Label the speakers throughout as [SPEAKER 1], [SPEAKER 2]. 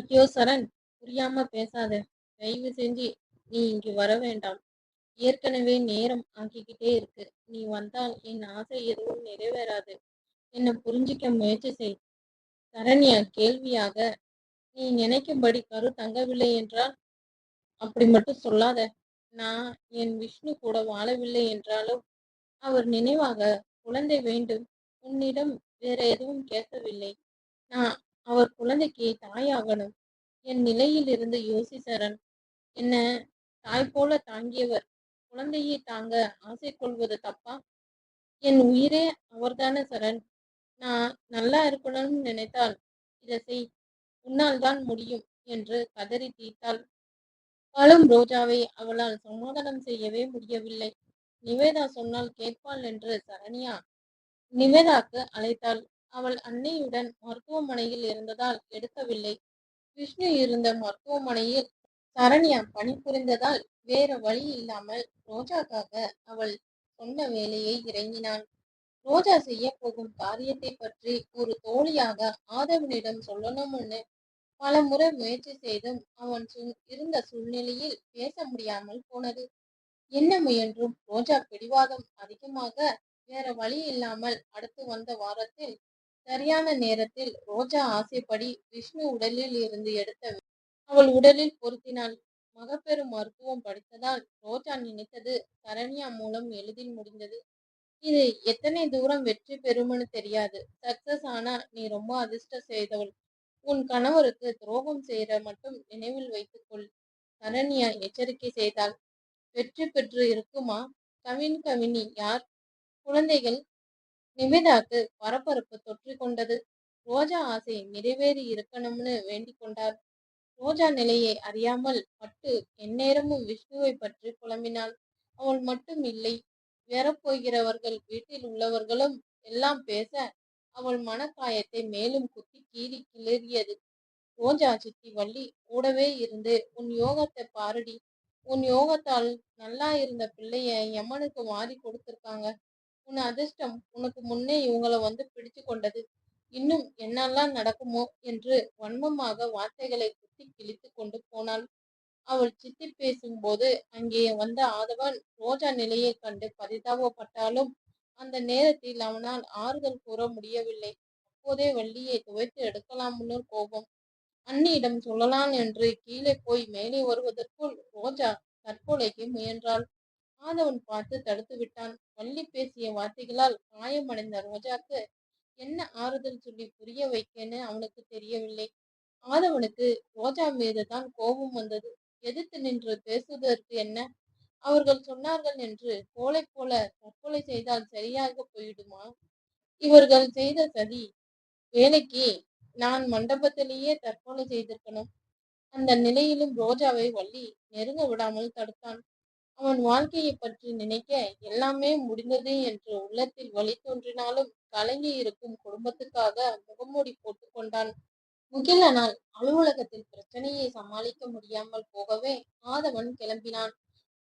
[SPEAKER 1] ஐயோ சரண்! புரியாம பேசாத. தயவு செஞ்சு நீ இங்கு வர வேண்டாம். ஏற்கனவே நேரம் ஆகிக்கிட்டே இருக்கு. நீ வந்தால் என் ஆசை எதுவும் நிறைவேறாது. என்னை புரிஞ்சுக்க முயற்சி செய். சரண்யா கேள்வியாக, நீ நினைக்கும்படி கரு தங்கவில்லை என்றால்? அப்படி மட்டும் சொல்லாத. நான் என் விஷ்ணு கூட வாழவில்லை என்றாலும், அவர் நினைவாக குழந்தை வேண்டும். உன்னிடம் வேற எதுவும் கேட்கவில்லை. நான் அவர் குழந்தைக்கு தாயாகணும். என் நிலையிலிருந்து யோசி சரண். என்ன தாய் போல தாங்கியவர் குழந்தையை தாங்க ஆசை கொள்வது தப்பா? என் உயிரே அவர்தானே சரண். நான் நல்லா இருக்கணும்னு நினைத்தால் இதை செய். உன்னால் தான் முடியும் என்று கதறி தீர்த்தாள். அழும் ரோஜாவை அவளால் சமாதானம் செய்யவே முடியவில்லை. நிவேதா சொன்னால் கேட்பாள் என்று சரண்யா நிவேதாக்கு அழைத்தாள். அவள் அன்னையுடன் மருத்துவமனையில் இருந்ததால் எடுக்கவில்லை. விஷ்ணு இருந்த மருத்துவமனையில் சரண்யா பணிபுரிந்ததால் வேற வழி இல்லாமல் ரோஜாக்காக அவள் சொன்ன வேலையை இறங்கினான். ரோஜா செய்ய போகும் காரியத்தை பற்றி ஒரு தோழியாக ஆதவனிடம் சொல்லணும்னு பல முறை முயற்சி செய்தும் அவன் இருந்த சூழ்நிலையில் பேச முடியாமல் போனது. என்ன முயன்றும் ரோஜா பிடிவாதம் அதிகமாக வேற வழி இல்லாமல் அடுத்து வந்த வாரத்தில் சரியான நேரத்தில் ரோஜா ஆசைப்படி விஷ்ணு உடலில் இருந்து எடுத்த அவள் உடலில் பொருத்தினாள். மகப்பெரும் மருத்துவம் படித்ததால் ரோஜா நினைத்தது சரண்யா மூலம் எளிதில் முடிந்தது. இது எத்தனை தூரம் வெற்றி பெறும்னு தெரியாது. சக்சஸ் ஆனா நீ ரொம்ப அதிர்ஷ்டம் செய்தவள். உன் கணவருக்கு துரோகம் செய்யற மட்டும் நினைவில் வைத்துக்கொள். சரண்யா எச்சரிக்கை செய்தாள். வெற்றி பெற்று இருக்குமா? கவின் கவினி யார்? குழந்தைகள் நிவேதாக்கு பரபரப்பு தொற்றிக் கொண்டது. ரோஜா ஆசை நிறைவேறி இருக்கணும்னு வேண்டிக் கொண்டார். ரோஜா நிலையை அறியாமல் பட்டு எந்நேரமும் விஷ்ணுவை பற்றி புலம்பினாள். அவள் மட்டும் இல்லை. வரப்போகிறவர்கள் வீட்டில் உள்ளவர்களும் எல்லாம் பேச அவள் மனக்காயத்தை மேலும் குத்தி கீறி கிளறியது. ரோஜா சித்தி வள்ளி கூடவே இருந்து உன் யோகத்தை பாருடி. உன் யோகத்தால் நல்லா இருந்த பிள்ளைய யமனுக்கு மாறி கொடுத்திருக்காங்க. உன் அதிர்ஷ்டம் உனக்கு முன்னே இவங்களை வந்து பிடிச்சு கொண்டது. இன்னும் என்னெல்லாம் நடக்குமோ என்று வன்மமாக வார்த்தைகளை குத்தி கிழித்து கொண்டு போனாள். அவள் சித்தி பேசும்போது அங்கே வந்த ஆதவன் ரோஜா நிலையை கண்டு பரிதாபப்பட்டாலும் அந்த நேரத்தில் அவனால் ஆறுதல் கூற முடியவில்லை. அப்போதே வள்ளியை துவைத்து எடுக்கலாம்னு கோபம். அண்ணியிடம் சொல்லலாம் என்று கீழே போய் மேலே வருவதற்குள் ரோஜா தற்கொலைக்கு முயன்றாள். ஆதவன் பார்த்து தடுத்து விட்டான். வள்ளி பேசிய வார்த்தைகளால் காயமடைந்த ரோஜாக்கு என்ன ஆறுதல் சொல்லி புரிய வைக்கன்னு அவனுக்கு தெரியவில்லை. ஆதவனுக்கு ரோஜா மீது தான் கோபம் வந்தது. எதிர்த்து நின்று பேசுவதற்கு என்ன? அவர்கள் சொன்னார்கள் என்று கோலை போல தற்கொலை செய்தால் சரியாக போயிடுமா? இவர்கள் செய்த சதி வேலைக்கு நான் மண்டபத்திலேயே தற்கொலை செய்திருக்கணும். அந்த நிலையிலும் ரோஜாவை வள்ளி நெருங்க விடாமல் தடுத்தான். அவன் வாழ்க்கையை பற்றி நினைக்க எல்லாமே முடிந்தது என்று உள்ளத்தில் வழி தோன்றினாலும் கலங்கி இருக்கும் குடும்பத்துக்காக முகமூடி போட்டுக் கொண்டான். முகிலனால் அலுவலகத்தில் பிரச்சனையை சமாளிக்க முடியாமல் போகவே ஆதவன் கிளம்பினான்.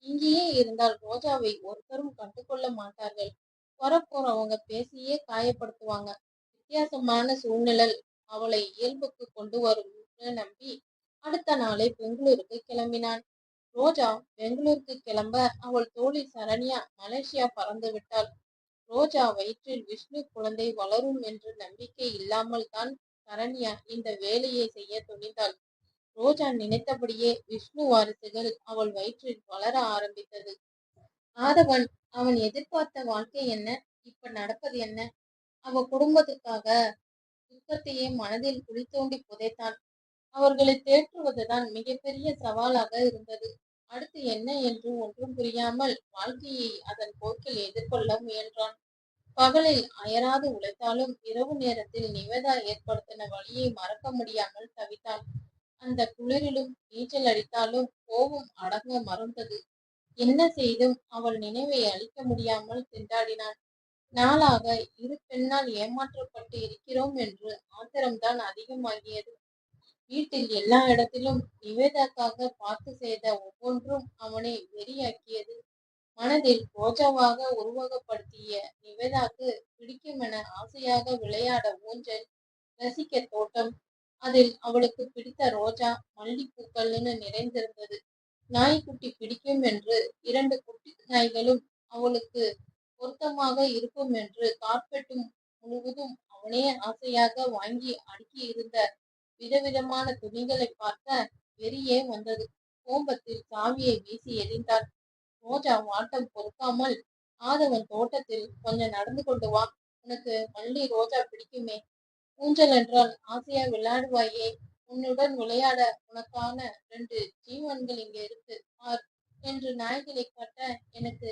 [SPEAKER 1] இங்கேயே இருந்தால் ரோஜாவை ஒருத்தரும் கண்டுகொள்ள மாட்டார்கள். வரப்போறவங்க பேசியே காயப்படுத்துவாங்க. வித்தியாசமான சூழ்நிலை அவளை இயல்புக்கு கொண்டு வரும் நம்பி அடுத்த நாளே பெங்களூருக்கு கிளம்பினான். ரோஜா பெங்களூருக்கு கிளம்ப அவள் தோழி சரண்யா மலேசியா பறந்து விட்டாள். ரோஜா வயிற்றில் விஷ்ணு குழந்தை வளரும் என்ற நம்பிக்கை இல்லாமல் தான் சரண்யா இந்த வேலையை செய்ய துணிந்தாள். ரோஜா நினைத்தபடியே விஷ்ணு வாரிசுகள் அவள் வயிற்றில் வளர ஆரம்பித்தது. ஆதவன் அவன் எதிர்பார்த்த வாழ்க்கை என்ன? இப்ப நடப்பது என்ன? அவ குடும்பத்துக்காக துக்கத்தையே மனதில் குளித்தோண்டி தோண்டி புதைத்தான். அவர்களை தேற்றுவதுதான் மிகப்பெரிய சவாலாக இருந்தது. அடுத்து என்ன என்று ஒன்றும் புரியாமல் வாழ்க்கையை அதன் போக்கில் எதிர்கொள்ள முயன்றான். பகலில் அயராது உழைத்தாலும் இரவு நேரத்தில் நிவேதா ஏற்படுத்தின வழியை மறக்க முடியாமல் தவித்தாள். அந்த குளிரிலும் நீச்சல் அடித்தாலும் கோபம் அடங்க மறந்தது என்ன செய்தும் அவள் நினைவை அழிக்க முடியாமல் திண்டாடினான். நாளாக இரு பெண்ணால் ஏமாற்றப்பட்டு இருக்கிறோம் என்று ஆத்திரம்தான் அதிகமாகியது. வீட்டில் எல்லா இடத்திலும் நிவேதாக்காக பார்த்து செய்த ஒவ்வொன்றும் அவனை வெறியாக்கியது. மனதில் ரோஜாவாக உருவகப்படுத்திய நிவேதாக்கு பிடிக்குமென ஆசையாக விளையாட ஊஞ்சல், ரசிக்க தோட்டம், அதில் அவளுக்கு பிடித்த ரோஜா மல்லிப்பூக்கள்னு நிறைந்திருந்தது நாய்க்குட்டி பிடிக்கும் என்று இரண்டு குட்டி நாய்களும் அவளுக்கு பொருத்தமாக இருக்கும் என்று கார்பெட்டும் முழுவதும் அவனே ஆசையாக வாங்கி அடுக்கி இருந்த விதவிதமான துணிகளை பார்க்க வெறியே வந்தது கோபத்தில் சாவியை வீசி எறிந்தாள் ரோஜா வாட்டம் பொறுக்காமல் ஆதவன் தோட்டத்தில் கொஞ்சம் நடந்து கொண்டு வா. உனக்கு மல்லி ரோஜா பிடிக்குமே. ஊஞ்சல் என்றால் ஆசையா விளையாடுவாயே. உன்னுடன் விளையாட உனக்கான ரெண்டு ஜீவன்கள் இங்க இருக்கு. ஆர் என்று நாய்களை காட்ட எனக்கு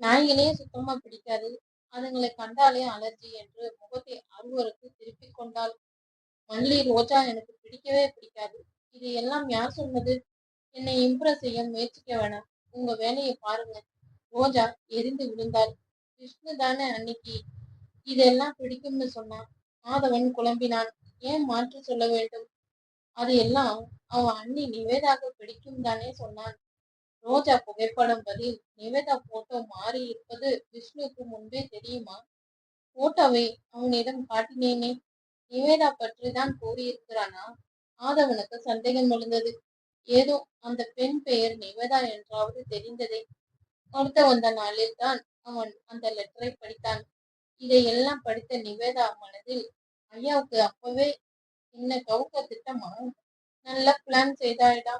[SPEAKER 1] நாய்களே சுத்தமா பிடிக்காது. அதுங்களை கண்டாலே அலர்ஜி என்று முகத்தை அருவருக்கு திருப்பிக் கொண்டாள். மல்லி ரோஜா எனக்கு பிடிக்கவே பிடிக்காது. இது எல்லாம் யார் சொன்னது? என்னை இம்ப்ரெஸ் செய்ய முயற்சிக்க வேணாம். உங்க வேலையை பாருங்க. ரோஜா எரிந்து விழுந்தாள். விஷ்ணு தானே அன்னைக்கு இதெல்லாம் பிடிக்கும்னு சொன்னான். மாதவன் குழம்பினான். ஏன் மாற்று சொல்ல வேண்டும்? அது எல்லாம் அவன் அண்ணி நிவேதாக்கு பிடிக்கும் தானே சொன்னான். ரோஜா புகைப்படம் பதில் நிவேதா போட்டோ மாறி இருப்பது விஷ்ணுக்கு முன்பே தெரியுமா? போட்டோவை அவனிடம் காட்டினேனே. நிவேதா பற்றி தான் கூறியிருக்கிறானா? ஆதவனுக்கு சந்தேகம் எழுந்தது. ஏதோ அந்த பெண் பெயர் நிவேதா என்றாவது தெரிந்ததே. அடுத்த வந்த நாளில் தான் அவன் அந்த லெட்டரை படித்தான். இதையெல்லாம் படித்த நிவேதா மனதில் ஐயாவுக்கு அப்பவே என்ன கவுக்க திட்டமா நல்ல பிளான் செய்தாயிடா.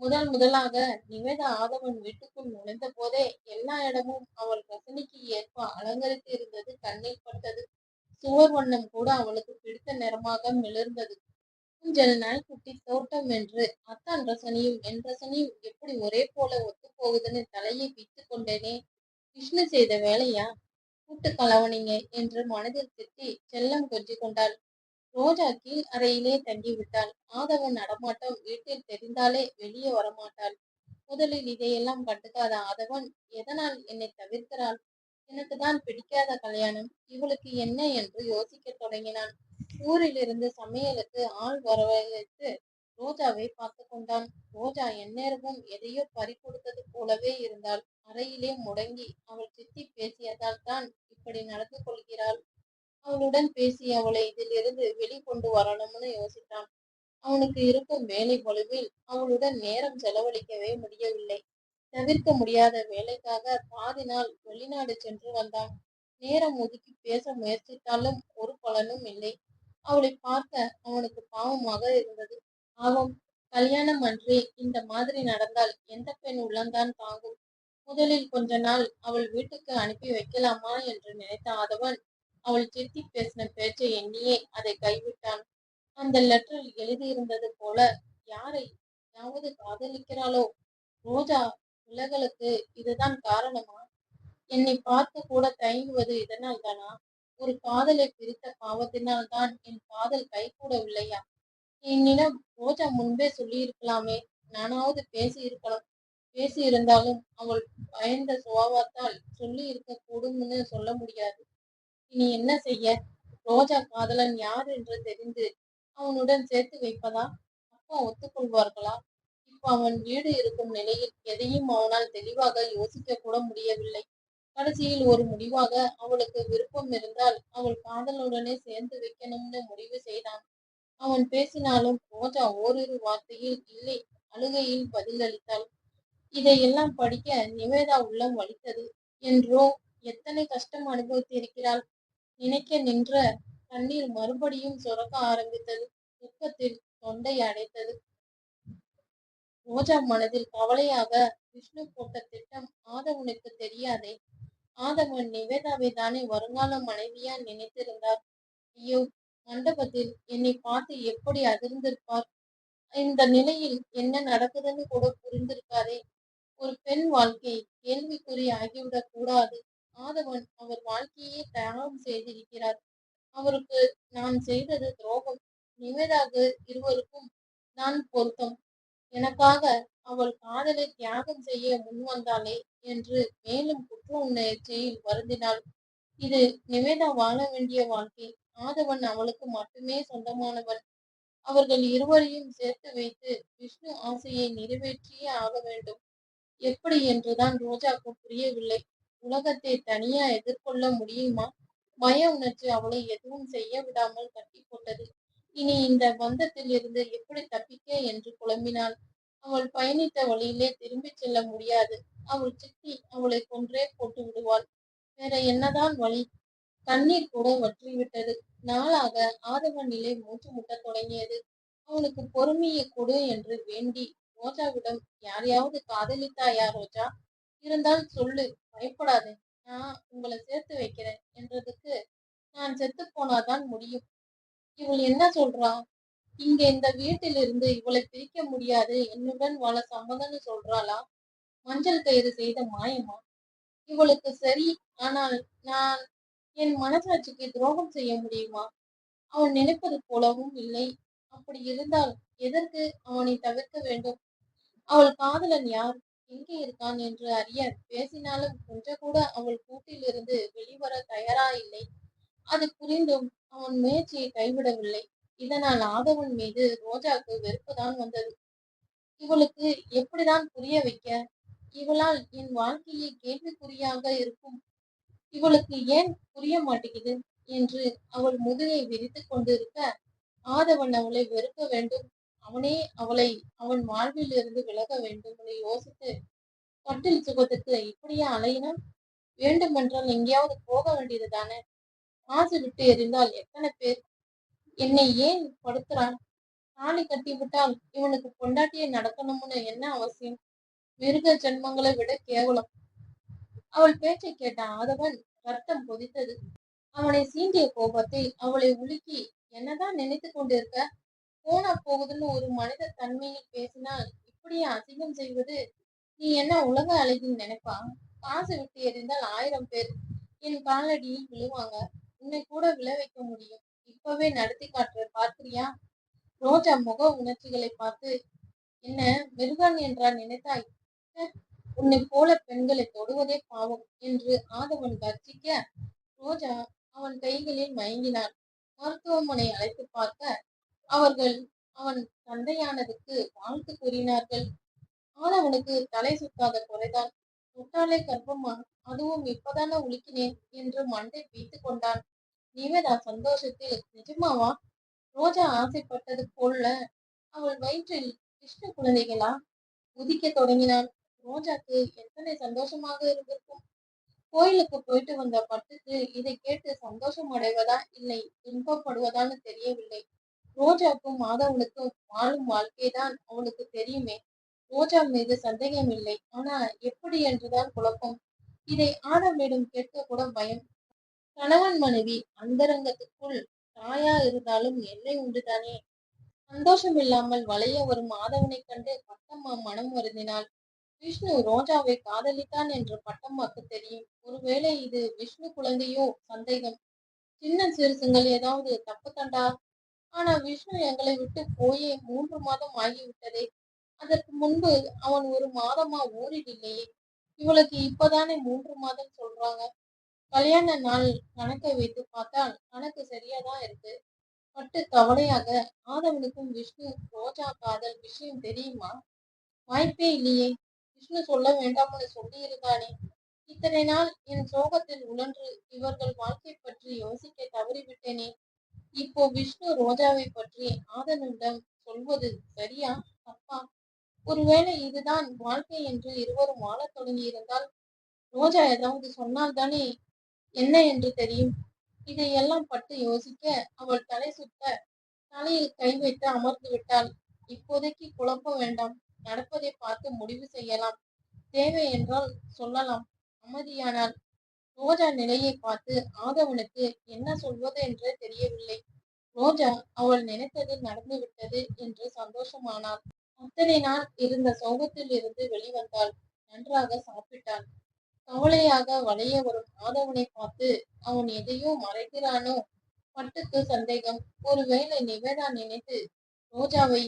[SPEAKER 1] முதல் முதலாக நிவேதா ஆதவன் வீட்டுக்குள் நுழைந்த போதே எல்லா இடமும் அவள் ரசனைக்கு ஏற்ப அலங்கரித்து இருந்தது கண்ணில் பட்டது. சுவர் வண்ணம் கூட அவளுக்கு பிடித்த நிறமாக மிளர்ந்தது. ஊஞ்சல் குட்டி தோட்டம் என்று. அத்தான் ரசனையும் என் ரசனையும் எப்படி ஒரே போல ஒத்து போகுதுன்னு தலையை பித்து கொண்டேனே. விஷ்ணு செய்த வேலையா? கூட்டு கலவனிங்க என்று மனதில் திட்டி செல்லம் கொஞ்சிக் கொண்டாள். ரோஜா கீழ் அறையிலே தங்கிவிட்டாள். ஆதவன் நடமாட்டம் வீட்டில் தெரிந்தாலே வெளியே வரமாட்டாள். முதலில் இதையெல்லாம் கண்டுக்காத ஆதவன் எதனால் என்னை தவிர்க்கிறாள்? எனக்கு தான் பிடிக்காத கல்யாணம். இவளுக்கு என்ன? என்று யோசிக்கத் தொடங்கினான். ஊரிலிருந்து சமையலுக்கு ஆள் வரவழைத்து ரோஜாவை பார்த்து கொண்டான். ரோஜா எந்நேரமும் எதையோ பறி கொடுத்தது போலவே இருந்தாள். அறையிலே முடங்கி அவள் சித்தி பேசியதால் தான் இப்படி நடந்து கொள்கிறாள். அவளுடன் பேசி அவளை இதிலிருந்து வெளிக்கொண்டு வரணும்னு யோசித்தான். அவனுக்கு இருக்கும் வேலை பொழுவில் அவளுடன் நேரம் செலவழிக்கவே முடியவில்லை. தவிர்க்க முடியாத வேலைக்காக பாதி நாள் வெளிநாடு சென்று வந்தான். நேரம் ஒதுக்கி பேச முயற்சித்தாலும் ஒரு பலனும் இல்லை. அவளை பார்க்க அவனுக்கு பாவமாக இருந்தது. ஆகும் கல்யாணம் அன்றி இந்த மாதிரி நடந்தால் எந்த பெண் உள்ளந்தான் தாங்கும்? முதலில் கொஞ்ச நாள் அவள் வீட்டுக்கு அனுப்பி வைக்கலாமா? என்று நினைத்த ஆதவன் அவள் சித்தி பேசின பேச்சை எண்ணியே அதை கைவிட்டான். அந்த லெட்டரில் எழுதியிருந்தது போல யாரை யாவது காதலிக்கிறாளோ? ரோஜா விலகலுக்கு இதுதான் காரணமா? என்னை பார்த்து கூட தயங்குவது இதனால் தானா? ஒரு காதலை பிரித்த பாவத்தினால்தான் என் காதல் கைகூடவில்லையா? என்னிடம் ரோஜா முன்பே சொல்லியிருக்கலாமே. நானாவது பேசி இருக்கலாம் பேசி இருந்தாலும் அவள் பயந்த சுபாவத்தால் சொல்லி இருக்க கூடும்னு சொல்ல முடியாது. இனி என்ன செய்ய? ரோஜா காதலன் யார் என்று தெரிந்து அவனுடன் சேர்த்து வைப்பதா? அப்பா ஒத்துக்கொள்வார்களா? இப்ப அவன் வீடு இருக்கும் நிலையில் எதையும் அவனால் தெளிவாக யோசிக்க கூட முடியவில்லை. கடைசியில் ஒரு முடிவாக அவளுக்கு விருப்பம் இருந்தால் அவள் காதலுடனே சேர்ந்து வைக்கணும்னு முடிவு செய்தான். அவன் பேசினாலும் ரோஜா ஓரிரு வார்த்தையில் இல்லை அழுகையில் பதிலளித்தாள். இதையெல்லாம் படிக்க நிவேதா உள்ளம் வலித்தது. என்றோ எத்தனை கஷ்டம் அனுபவித்திருக்கிறாள்? நினைக்க நின்ற தண்ணீர் மறுபடியும் சுரக்க ஆரம்பித்தது. துக்கத்தில் தொண்டை அடைத்தது. ரோஜா மனதில் கவலையாக விஷ்ணு போட்ட திட்டம் ஆதவனுக்கு தெரியாதே. ஆதவன் நிவேதாவை தானே வருங்கால மனைவியா நினைத்திருந்தார். ஐயோ மண்டபத்தில் என்னை பார்த்து எப்படி அதிர்ந்திருப்பார்? இந்த நிலையில் என்ன நடக்குதுன்னு கூட புரிந்திருக்காதே. ஒரு பெண் வாழ்க்கை கேள்விக்குறி ஆகிவிடக் கூடாது. ஆதவன் அவர் வாழ்க்கையே தியாகம் செய்திருக்கிறார். அவருக்கு நான் செய்தது துரோகம். நிவேதாக இருவருக்கும் நான் பொருத்தம். எனக்காக அவள் காதலை தியாகம் செய்ய முன்வந்தாளே என்று மேலும் குற்ற உணர்ச்சியில் வருந்தினாள். இது நிவேதா வாழ வேண்டிய வாழ்க்கை. ஆதவன் அவளுக்கு மட்டுமே சொந்தமானவன். அவர்கள் இருவரையும் சேர்த்து வைத்து விஷ்ணு ஆசையை நிறைவேற்றியே ஆக வேண்டும். எப்படி என்றுதான் ரோஜாக்கு புரியவில்லை. உலகத்தை தனியா எதிர்கொள்ள முடியுமா? பய உணர்ச்சி அவளை எதுவும் செய்ய விடாமல் கட்டி போட்டது இனி இந்த பந்தத்தில் இருந்து எப்படி தப்பிக்க என்று குழம்பினாள். அவள் பயணித்த வழியிலே திரும்பிச் செல்ல முடியாது. அவள் சித்தி அவளை கொன்றே போட்டு விடுவாள். வேற என்னதான் வழி? தண்ணீர் கூட வற்றிவிட்டது. நாளாக ஆதவன் நிலை மூச்சு முட்டத் தொடங்கியது. அவனுக்கு பொறுமையை கொடு என்று வேண்டி ரோஜாவிடம் யாரையாவது காதலித்தாயா ரோஜா? இருந்தால் சொல்லு. பயப்படாதே. நான் உங்களை சேர்த்து வைக்கிறேன் என்றதுக்கு நான் செத்து போனாதான் முடியும். இவள் என்ன சொல்றா இங்க இந்த வீட்டிலிருந்து இவளை பிரிக்க முடியாது. என்னுடன் வாழ சம்மதம்னு சொல்றாளா? மஞ்சள் கயிறு செய்த மாயமா இவளுக்கு சரி ஆனால் நான் என் மனசாட்சிக்கு துரோகம் செய்ய முடியுமா? அவன் நினைப்பது போலவும் இல்லை. அப்படி இருந்தால் எதற்கு அவனை தவிர்க்க வேண்டும்? அவள் காதலன் யார்? எங்கே இருக்கான் என்று அறிய பேசினாலும் கொஞ்சம் கூட அவள் கூட்டிலிருந்து வெளிவர தயாரா இல்லை. அது புரிந்தும் அவன் முயற்சியை கைவிடவில்லை. இதனால் ஆதவன் மீது ரோஜாக்கு வெறுப்புதான் வந்தது. இவளுக்கு எப்படிதான் புரிய வைக்க? இவளால் என் வாழ்க்கையை கேள்விக்குறியாக இருக்கும். இவளுக்கு ஏன் புரிய மாட்டேங்குது? என்று அவள் முதுகை விரித்து கொண்டிருக்க ஆதவன் அவளை வெறுக்க வேண்டும். அவனே அவளை அவன் வாழ்வில் இருந்து விலக வேண்டும் என யோசித்து கட்டில் சுகத்துக்கு இப்படியா அலையினான்? வேண்டுமென்றால் எங்கேயாவது போக வேண்டியது தானே காசு விட்டு எறிந்தால் எத்தனை பேர்? என்னை ஏன் படுத்துறான்? தாலி கட்டி விட்டால் இவனுக்கு பொண்டாட்டியை நடக்கணும்னு என்ன அவசியம்? மிருக ஜென்மங்களை விட கேவலம். அவள் பேச்சை கேட்ட ஆதவன் ரத்தம் கொதித்தது. அவனை சீண்டிய கோபத்தை அவளை உலுக்கி என்னதான் நினைத்து கொண்டிருக்க? போனா போகுதுன்னு ஒரு மனித தன்மையில் பேசினால் இப்படியே அசிங்கம் செய்வது நீ என்ன உலக அழகின்னு நினைப்பா? காசு விட்டு எறிந்தால் ஆயிரம் பேர். என் காலடியில் விழுவாங்க. உன்னை கூட விளைவிக்க முடியும். இப்பவே நடத்தி காட்டுற பார்க்கிறியா ரோஜா முக உணர்ச்சிகளை பார்த்து என்ன மிருகான் என்றா நினைத்தாய்? உன்னை போல பெண்களை தொடுவதே பாவம் என்று ஆதவன் கர்ஜிக்க ரோஜா அவன் கைகளில் மயங்கினான். மருத்துவமனை அழைத்து பார்க்க அவர்கள் அவன் தந்தையானதுக்கு வாழ்த்து கூறினார்கள். ஆதவனுக்கு தலை சுத்தாத குறைதான். முட்டாளை கர்ப்பமா? அதுவும் இப்பதானே உலுக்கினேன் என்று மண்டை பீத்து கொண்டான். நிவேதா சந்தோஷத்தில் நிஜமாவா? ரோஜா ஆசைப்பட்டது போல அவள் வயிற்றில் கிருஷ்ண குழந்தைகளா? உதிக்க தொடங்கினாள் ரோஜாக்கு எத்தனை சந்தோஷமாக இருந்திருக்கும்? கோயிலுக்கு போயிட்டு வந்த பட்டுக்கு இதை கேட்டு சந்தோஷம் அடைவதா இல்லை துன்பப்படுவதான்னு தெரியவில்லை. ரோஜாவுக்கும் மாதவனுக்கும் வாழும் வாழ்க்கைதான் அவனுக்கு தெரியுமே. ரோஜா மீது சந்தேகம் இல்லை ஆனா எப்படி என்றுதான் குழப்பம். இதை ஆடவனிடம் கேட்க கூட பயம். கணவன் மனைவி அந்தரங்கத்துக்குள் தாயா இருந்தாலும் எல்லை உண்டுதானே? சந்தோஷம் இல்லாமல் வளைய வரும் மாதவனை கண்டு பட்டம்மா மனம் வருந்தினாள். விஷ்ணு ரோஜாவை காதலித்தான் என்று பட்டம்மாக்கு தெரியும். ஒருவேளை இது விஷ்ணு குழந்தையோ சந்தேகம். சின்ன சிறுசுங்கள் ஏதாவது தப்பு கண்டா ஆனா விஷ்ணு எங்களை விட்டு போயே மூன்று மாதம் ஆகிவிட்டதே. அதற்கு முன்பு அவன் ஒரு மாதமா ஊரில் இல்லையே இவளுக்கு இப்பதானே மூன்று மாதம் சொல்றாங்க. கல்யாண நாள் கணக்கை வைத்து பார்த்தால் கணக்கு சரியாதான் இருக்கு. பட்டு கவலையாக ஆதவனுக்கும் விஷ்ணு ரோஜா காதல் விஷயம் தெரியுமா? வாய்ப்பே இல்லையே. விஷ்ணு சொல்ல வேண்டாம்னு சொல்லி இருந்தானே இத்தனை நாள் என் சோகத்தில் உழன்று இவர்கள் வாழ்க்கை பற்றி யோசிக்க தவறிவிட்டேனே. இப்போ விஷ்ணு ரோஜாவை பற்றி ஆதனிடம் சொல்வது சரியா? தப்பா? ஒருவேளை இதுதான் வாழ்க்கை என்று இருவரும் வாழத் தொடங்கி இருந்தால் ரோஜா ஏதாவது சொன்னால் தானே என்ன என்று தெரியும்? இதையெல்லாம் பட்டு யோசிக்க அவள் தலை சுத்த தலையில் கை வைத்து அமர்ந்து விட்டாள். இப்போதைக்கு குழப்ப வேண்டாம். நடப்பதை பார்த்து முடிவு செய்யலாம். தேவை என்றால் சொல்லலாம். அமைதியானால். ரோஜா நிலையை பார்த்து ஆதவனுக்கு என்ன சொல்வது என்றே தெரியவில்லை. ரோஜா அவள் நினைத்தது நடந்து விட்டது என்று சந்தோஷமானாள். அத்தனை நாள் இருந்த சோகத்தில் இருந்து வெளிவந்தாள். நன்றாக சாப்பிட்டாள். கவலையாக வளைய வரும் ஆதவனை பார்த்து அவன் எதையோ மறைக்கிறானோ? பட்டுக்கு சந்தேகம். ஒருவேளை நிவேதா நினைத்து ரோஜாவை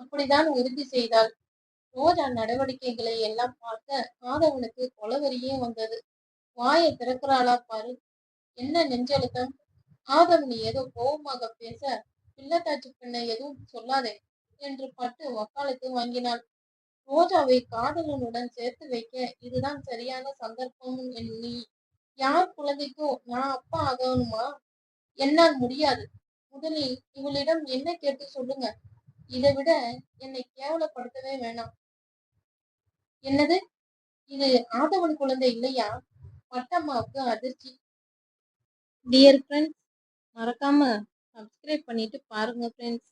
[SPEAKER 1] அப்படிதான் உறுதி செய்தாள். ரோஜா நடவடிக்கைகளை எல்லாம் பார்க்க ஆதவனுக்கு கொலவரியே வந்தது. வாயை திறக்கிறாளா பாரு. என்ன நெஞ்சழுத்தம்? ஆதவன் ஏதோ கோபமாக பேச பிள்ளத்தாச்சி பெண்ணை எதுவும் சொல்லாதே என்று பட்டு வக்காலத்து வாங்கினாள். ரோஜாவை காதலனுடன் சேர்த்து வைக்க இதுதான் சரியான சந்தர்ப்பம் எண்ணி யார் குழந்தைக்கும் நான் அப்பா ஆகணுமா? என்னால் முடியாது. முதலில் இவளிடம் என்ன கேட்டு சொல்லுங்க? இதை விட என்னை கேவலப்படுத்தவே வேணாம். என்னது? இது ஆதவன் குழந்தை இல்லையா? பட்டம்மாவுக்கு அதிர்ச்சி. டியர் ஃப்ரெண்ட்ஸ் மறக்காம சப்ஸ்கிரைப் பண்ணிட்டு பாருங்க ஃப்ரெண்ட்ஸ்